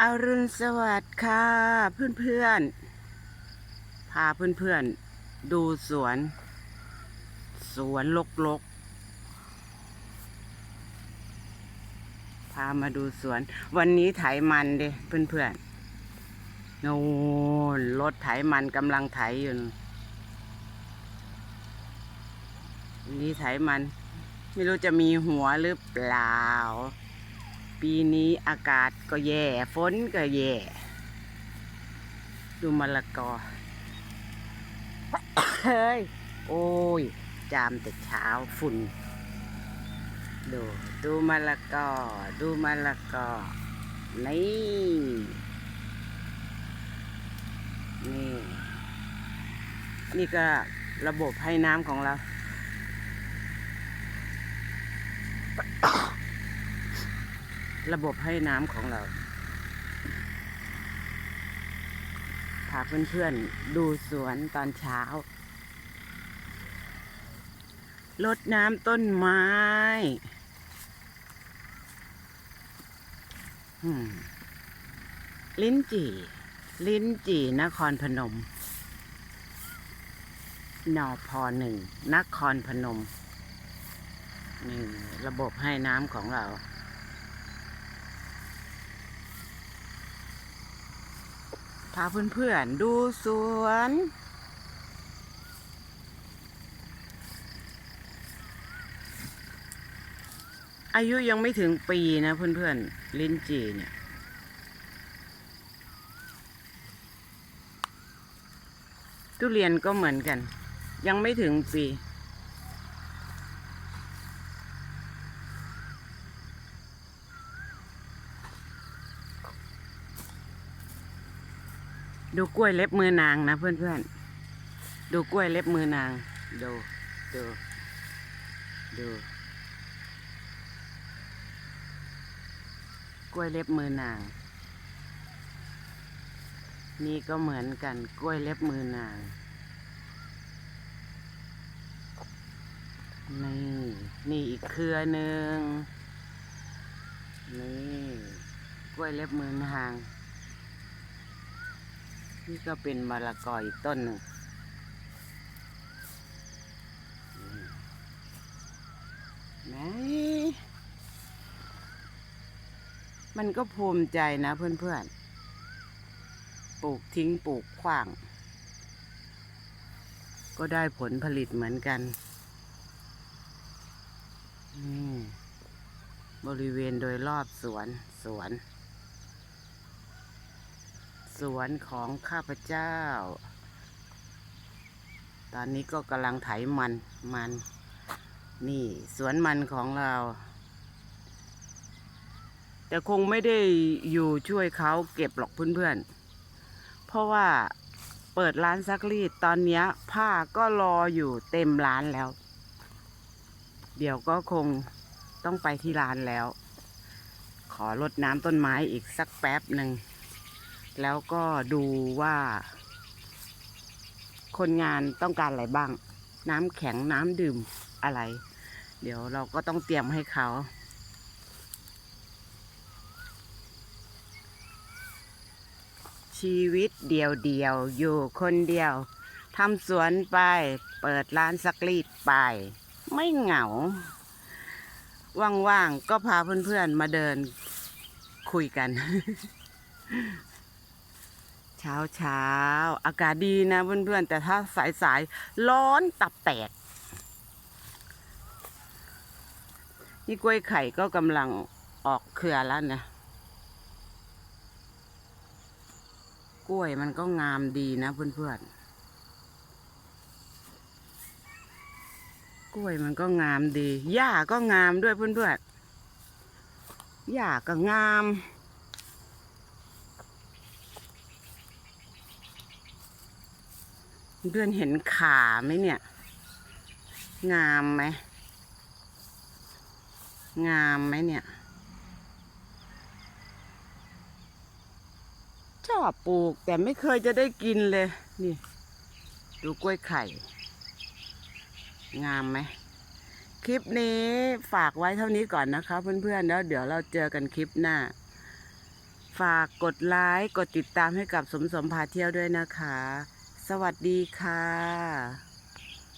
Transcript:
อรุณสวัสดิ์ค่ะเพื่อนๆ พาเพื่อนๆ ดูสวน สวนลกๆ พามาดูสวน วันนี้ไถมันเด้เพื่อนๆโน่นรถไถมันกำลังไถอยู่นู่ไถมัน ไม่รู้จะมีหัวหรือเปล่า ปีนี้อากาศก็แย่ ฝนก็แย่ ดูมะละกอ เฮ้ย โอ้ย จามแต่เช้าฝุ่น ดู ดูมะละกอ ดูมะละกอ นี่ นี่ นี่ก็ระบบให้น้ำของเรา ระบบให้น้ำของเราพาเพื่อนๆดูสวนตอนเช้าลดน้ำต้นไม้ลิ้นจี่ ลิ้นจี่ นครพนม นอพอหนึ่ง นครพนม นี่ ระบบให้น้ำของเรา พาเพื่อนๆดูสวน อายุยังไม่ถึงปีนะเพื่อนๆลิ้นจีเนี่ยทุเรียนก็เหมือนกัน ยังไม่ถึงปี ดูกล้วยเล็บมือนางนะเพื่อนๆ ดูกล้วยเล็บมือนาง ดู ดู ดู กล้วยเล็บมือนาง นี่ก็เหมือนกัน กล้วยเล็บมือนาง นี่ นี่อีกเครือหนึ่งนี่ กล้วยเล็บมือนาง นี่ก็เป็นมะละกออีกต้นหนึ่งไหนมันก็ภูมิใจนะเพื่อนๆ ปลูกทิ้งปลูกขว้าง ก็ได้ผลผลิตเหมือนกันนี่บริเวณโดยรอบสวนสวน สวนของข้าพเจ้า ตอนนี้ก็กำลังไถมันมัน นี่สวนมันของเรา แต่คงไม่ได้อยู่ช่วยเขาเก็บหรอกเพื่อนๆ เพราะว่าเปิดร้านซักรีดตอนนี้ผ้าก็รออยู่เต็มร้านแล้ว เดี๋ยวก็คงต้องไปที่ร้านแล้ว ขอรดน้ำต้นไม้อีกสักแป๊บหนึ่ง แล้วก็ดูว่า คนงานต้องการอะไรบ้าง น้ำแข็งน้ำดื่มอะไร เดี๋ยวเราก็ต้องเตรียมให้เขา ชีวิตเดียวเดียวๆอยู่คนเดียวทำสวนไป เปิดร้านซักรีดไป ไม่เหงา ว่างๆ ก็พาเพื่อนๆ มาเดินคุยกัน เช้าเช้าอากาศดีนะเพื่อนๆ แต่ถ้าสายสายร้อนตับแตก นี่กล้วยไข่ก็กำลังออกเครือแล้วนะกล้วยมันก็งามดีนะเพื่อนๆ กล้วยมันก็งามดี หญ้าก็งามด้วยเพื่อนๆ หญ้าก็งาม เพื่อนเห็นขาไหมเนี่ย งามไหม งามไหมเนี่ย ชอบปลูกแต่ไม่เคยจะได้กินเลย นี่ ดูกล้วยไข่ งามไหม คลิปนี้ฝากไว้เท่านี้ก่อนนะคะเพื่อนๆ แล้วเดี๋ยวเราเจอกันคลิปหน้า ฝากกดไลค์กดติดตามให้กับสมสมพาเที่ยวด้วยนะคะ วัสดีค่ะ